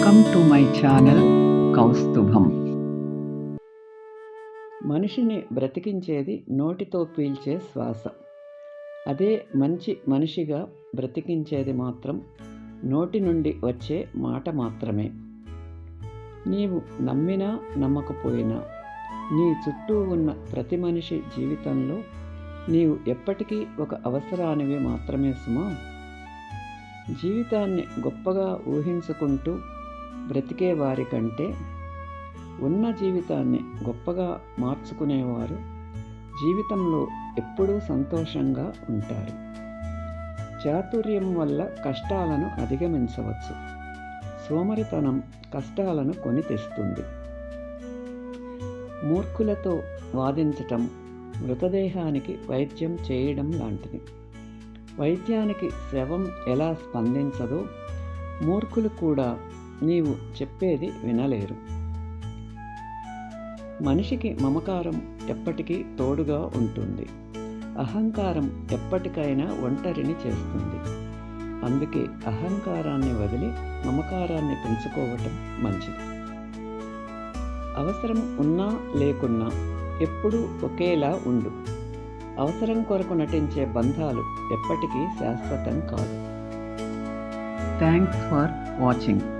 Welcome to my channel Kaustubham మనిషిని బ్రతికించేది నోటితో పీల్చే శ్వాస. అదే మంచి మనిషిగా బ్రతికించేది మాత్రం నోటి నుండి వచ్చే మాట మాత్రమే. నీవు నమ్మినా నమ్మకపోయినా నీ చుట్టూ ఉన్న ప్రతి మనిషి జీవితంలో నీవు ఎప్పటికీ ఒక అవసరానివి మాత్రమే సుమా. జీవితాన్ని గొప్పగా ఊహించుకుంటూ బ్రతికే వారి కంటే ఉన్న జీవితాన్ని గొప్పగా మార్చుకునేవారు జీవితంలో ఎప్పుడూ సంతోషంగా ఉంటారు. చాతుర్యం వల్ల కష్టాలను అధిగమించవచ్చు. సోమరితనం కష్టాలను కొని తెస్తుంది. మూర్ఖులతో వాదించటం మృతదేహానికి వైద్యం చేయడం లాంటిది. వైద్యానికి శవం ఎలా స్పందించదో మూర్ఖులు కూడా నీవు చెప్పేది వినలేరు. మనిషికి మమకారం ఎప్పటికీ తోడుగా ఉంటుంది. అహంకారం ఎప్పటికైనా ఒంటరిని చేస్తుంది. అందుకే అహంకారాన్ని వదిలి మమకారాన్ని పెంచుకోవటం మంచిది. అవసరం ఉన్నా లేకున్నా ఎప్పుడూ ఒకేలా ఉండు. అవసరం కొరకు నటించే బంధాలు ఎప్పటికీ శాశ్వతం కాదు. Thanks for watching